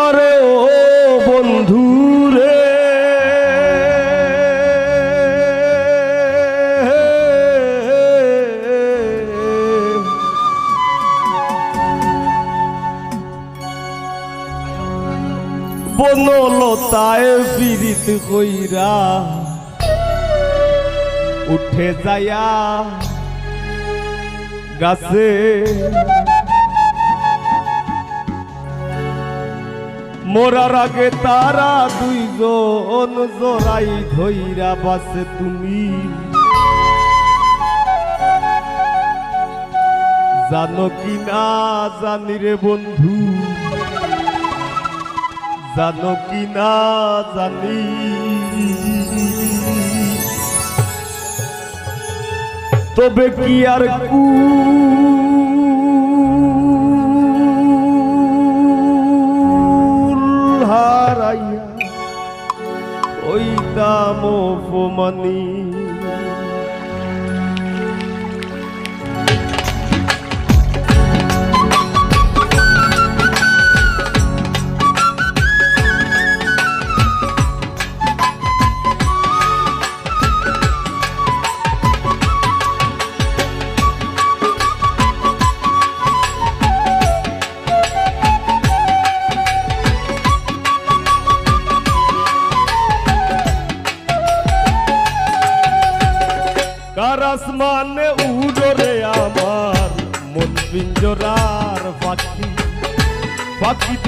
আরে ও বন্ধু রে। বনলতায় বিরিত কইরা উঠে যায়া গাছে মোরার আগে তারা দুইজন জোড়াই ধইরা বাসে তুমি। জানো কি না জানি রে বন্ধু? জানো কি না জানি? তবে কি আর কুল দাম অপমানি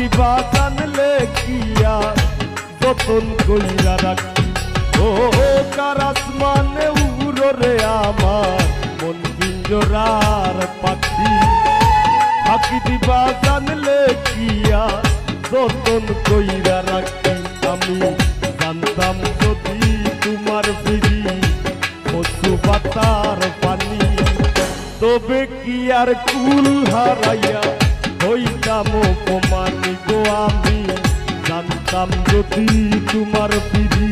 দিবা জানলে কিয়া যতন কইরা রাখি। ও কার আসমানে উড়রে আমার মন পিঞ্জরার পাখি। পাখি দিবা জানলে কিয়া যতন কইরা রাখি। আমি জানতাম যদি তোমার ফিরি কচু পাতার পানি। তবে কি আর কুল হারাইয়া হইতাম আমি জানতাম যদি তোমার পিড়ি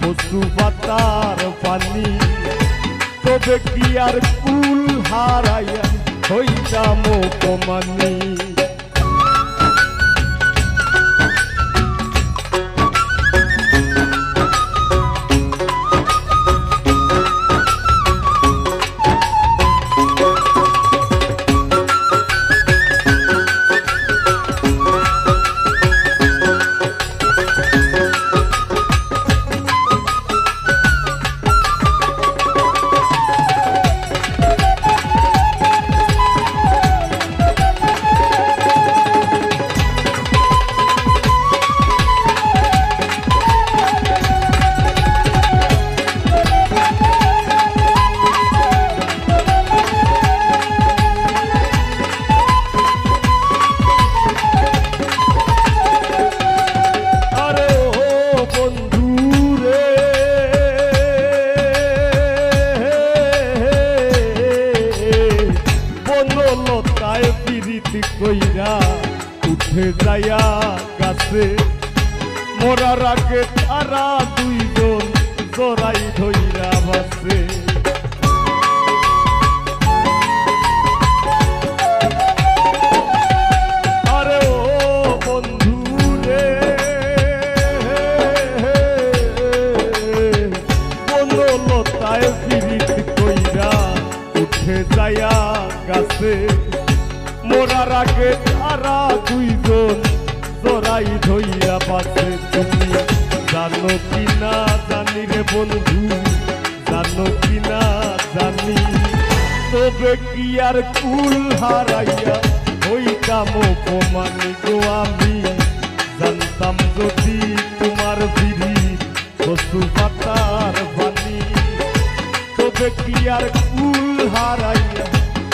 পশু পাতার পানি তবে কি আর কুল হারাইয়া হইতাম অপমানি?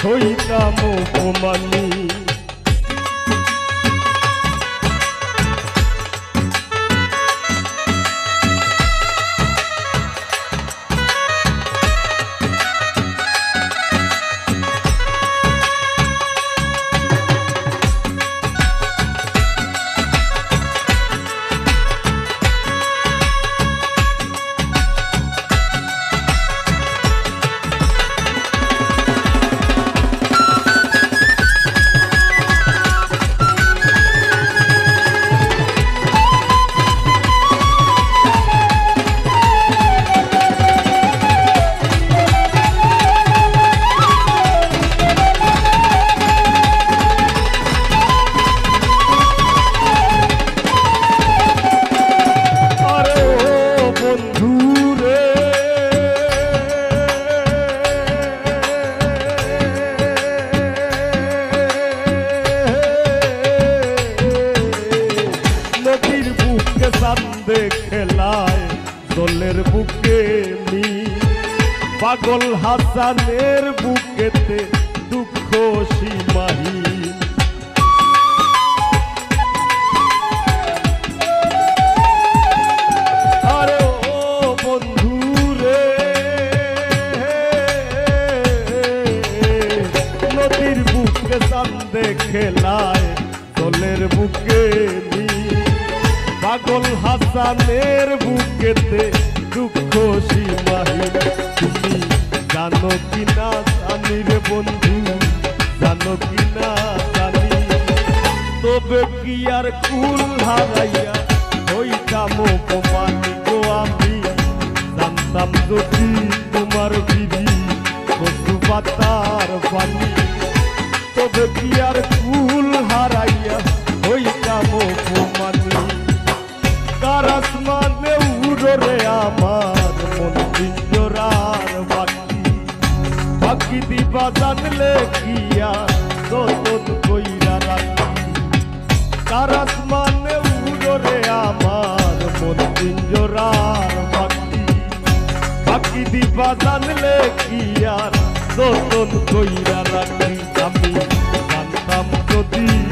হইতাম অপমানি বুকে চান্দে খেলায় দলের বুকে পাগল হাসানের বুকেতে দুঃখ সীমাহীন। তুমি জানো কি না জানি রে বন্ধু? জানো কি না জানি তবে কি আর কুল হারাইয়া হইতাম অপমান আমি? জানতাম যদি তোমার বিধি কচু পাতার পানি। তবে কি আর কুল হারাইয়া হইতাম অপমানি? কার আসমানে উড়রে আমার মন পিঞ্জরার বাকি। বাকি দিবা জানলে কি আর যতন কইরা রাখি? কার আসমানে উড়রে আমার মন পিঞ্জরার বাকি। বাকি দিবা জানলে কি আর যতন কইরা রাখি? আমি জানতাম যদি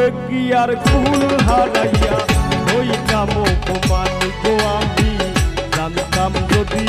তবে কি আর কুল হারাইয়া? ওই কাম আমি জানতাম যদি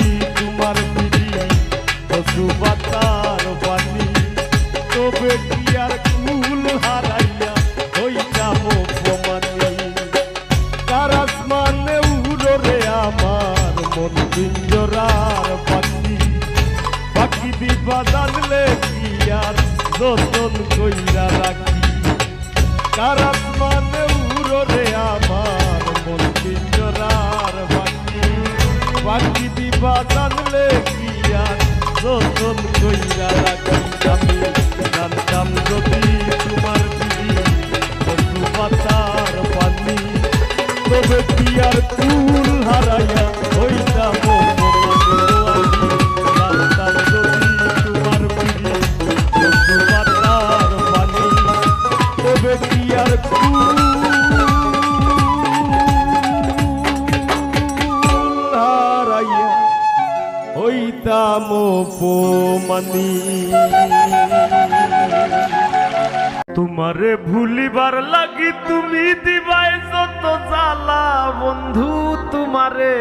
তোমারে ভুলিবার লাগি তুমি দিবাই যত জ্বালা, বন্ধু তোমারে।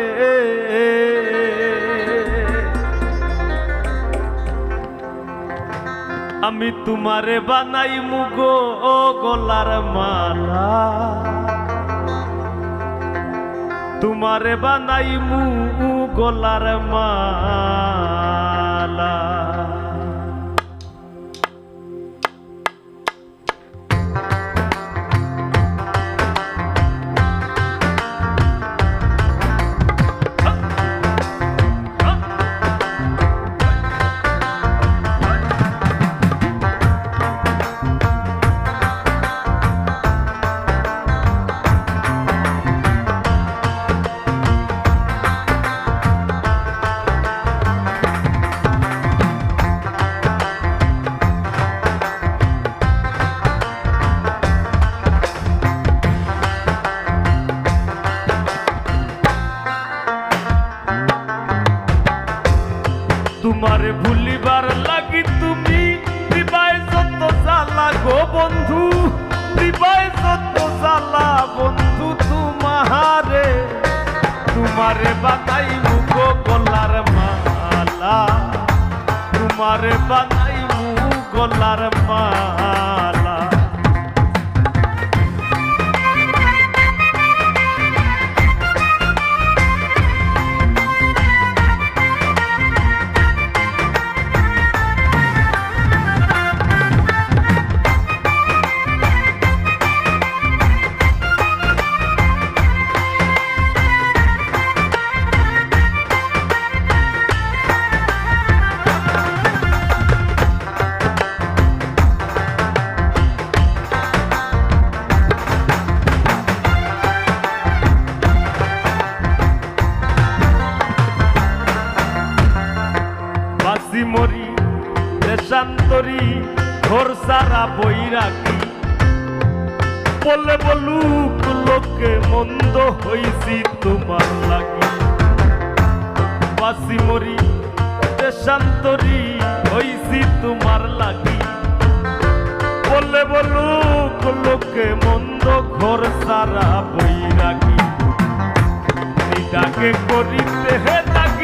আমি তোমারে বানাই মুগো গলার মালা। তোমারে বানাই মু গলার মালা। তোমারে ভুলিবার লাগি তুমি দিবাই যত জ্বালা গো বন্ধু, দিবাই যত জ্বালা বন্ধু তোমারে তোমারে বাতাই মুখ গলার মালা, তোমারে বাতাই মু গলার মালা। বাসি মরি, দেশান্তরি হইছি তোমার লাগি। বলে বলুক, লোকে মন্দ ঘর সারা বই রাখি ডাকে করিতে হে তাকি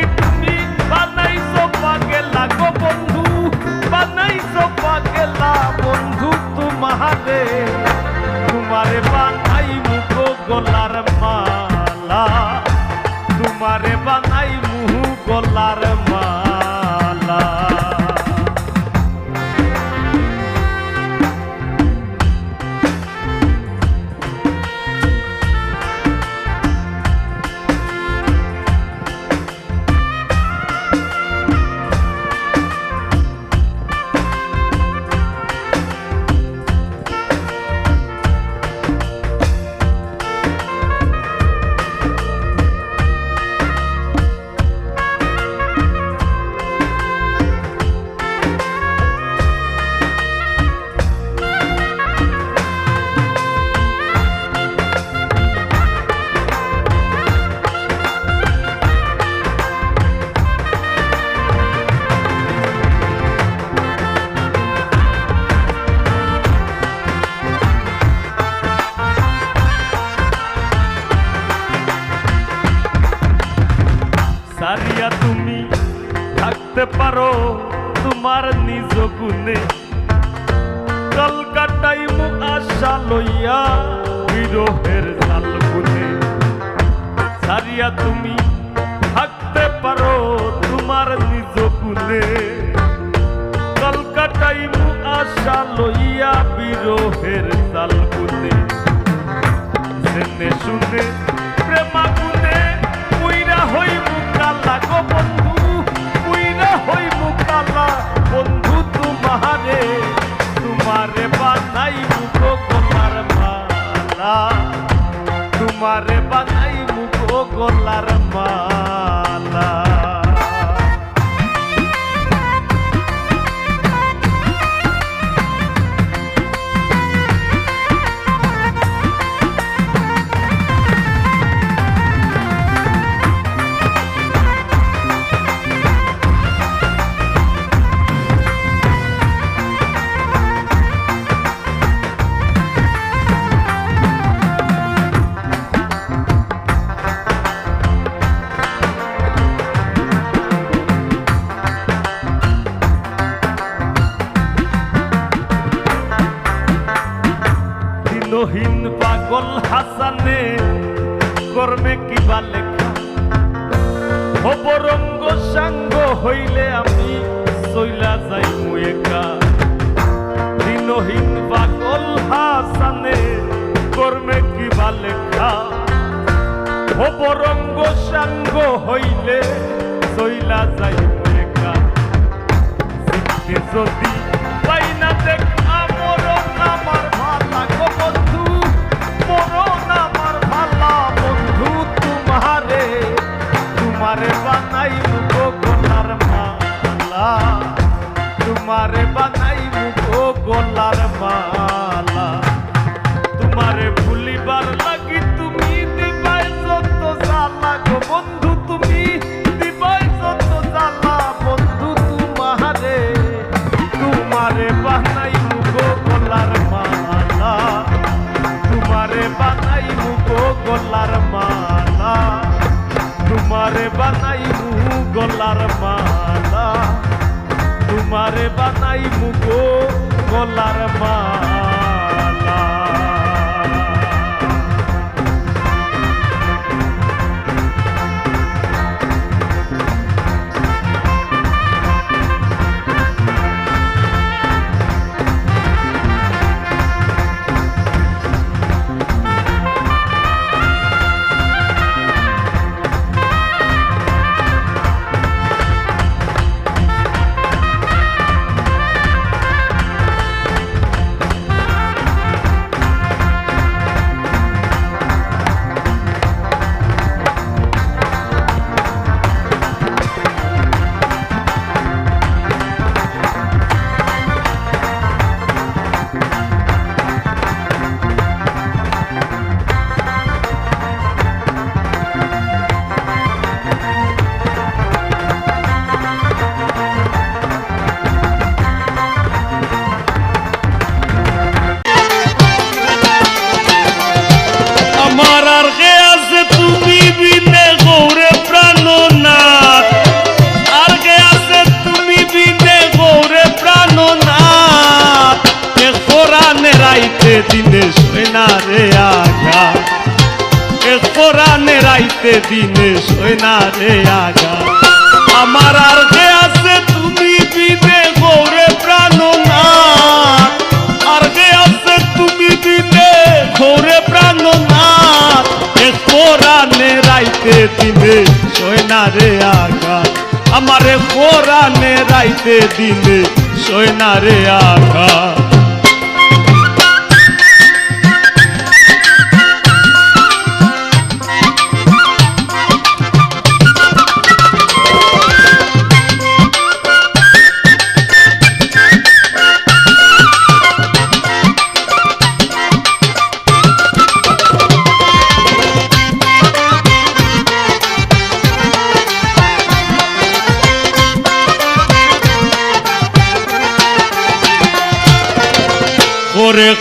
তুমি থাকতে পারো তোমার নিজ গুণে কলকাতাই মু আশা লইয়া বিরোহের জাল গুনে শুনে প্রেমা মুখো গলার অপরঙ্গ সাঙ্গ হইলে চইলা যাই সিদ্ধে যদি পাই না দেখা মরণ আমার ভালা গো বন্ধু মরণ আমার ভালা বন্ধু তোমারে। তোমারে বানাই মুখো গোলার মালা, তোমারে তোমারে বানাই মুগো গলার মালা। সৈনা রে আগা এ কোরআনে রাইতে দিনে সৈনা রে আগা আমার আর কে আছে তুমি বিনে গৌরে প্রাণনাথ আর কে আছে তুমি বিনে গৌরে প্রাণনাথ এ কোরআনে রাইতে দিনে সৈনা রে আগা আমারে কোরআনে রাইতে দিনে সৈনা রে আগা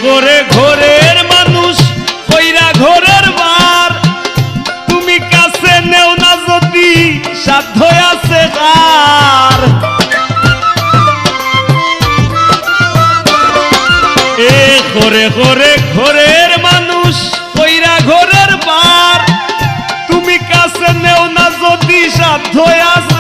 করে ঘোরের মানুষ কইরা ঘোরের বার। তুমি কাছে নেও না যদি সাধ্য আছে কার এ করে করে ঘোরের মানুষ কইরা ঘোরের বার। তুমি কাছে নেও না যদি সাধ্য আছে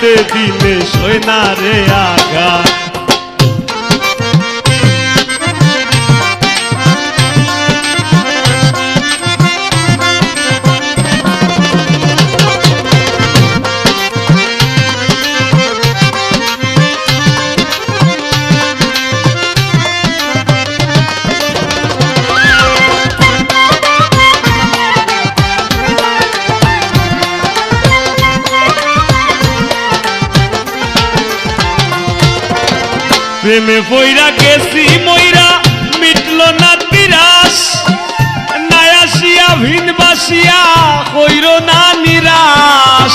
কোরআনে দিনে সৈনা রে আঘাত। প্রেমে বইরা গেছি মইরা, মিটল না তিরাস নায়াসিয়া, ভিনবাসিয়া হইল না নিরাশ।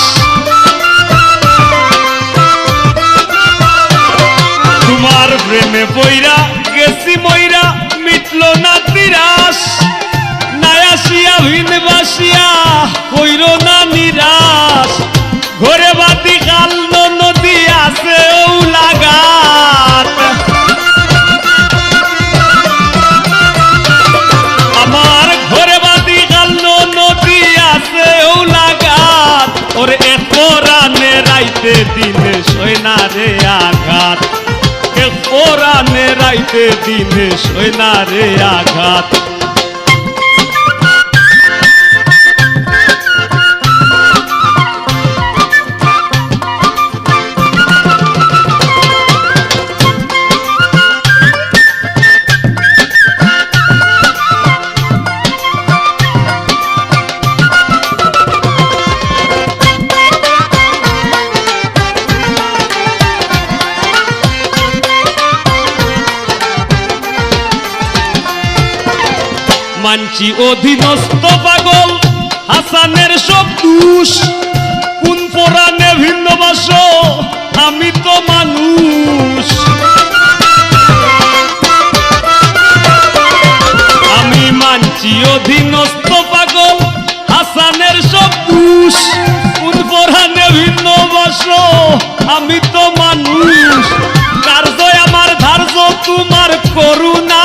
তোমার প্রেমে বইরা গেছি মইরা, মিটল না তিরাস নায়াসিয়া, ভিনবাসিয়া হইল না নিরাশ। ঘরে বা রাইতে দিনে সৈনা রে আঘাত। কোরআনে রাইতে দিনে সৈনা রে আঘাত। মানছি অধীনস্থ পাগল, হাসানের সব দুষ। কোন পরাণে ভিন্ন বাস, আমি তো মানুষ। আমি মানছি অধীনস্থ পাগল, হাসানের সব দুষ। কোন পরাণে ভিন্ন বাস, আমি তো মানুষ। কার্য আমার ধার্য, তোমার করুণা।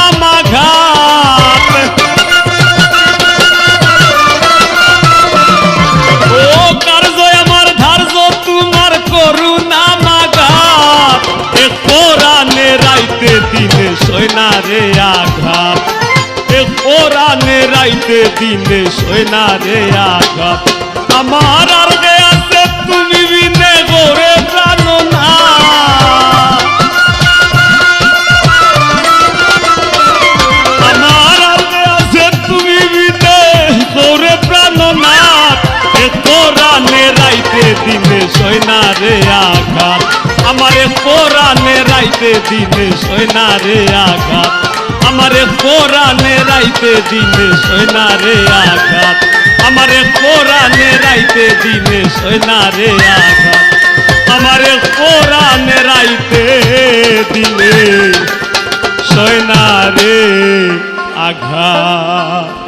রাইতে দিনে সৈনা রে আঘাত? আমার আর গে আছে তুমি বিনে গোরে প্রাণ না। আমার আগে আছে তুমি বিদে করে প্রাণনাথ এ কোরআনে রাইতে দিনে সৈনা রে আঘাত। আমারে কোরআনে রাইতে দিনে সৈনা রে আঘাত। আমারে কোরআনে রাইতে দিনে সৈনা রে আঘাত। আমারে কোরআনে রাইতে দিনে সৈনা রে আঘাত। আমারে কোরআনে রাইতে দিনে সয়না রে আঘাত।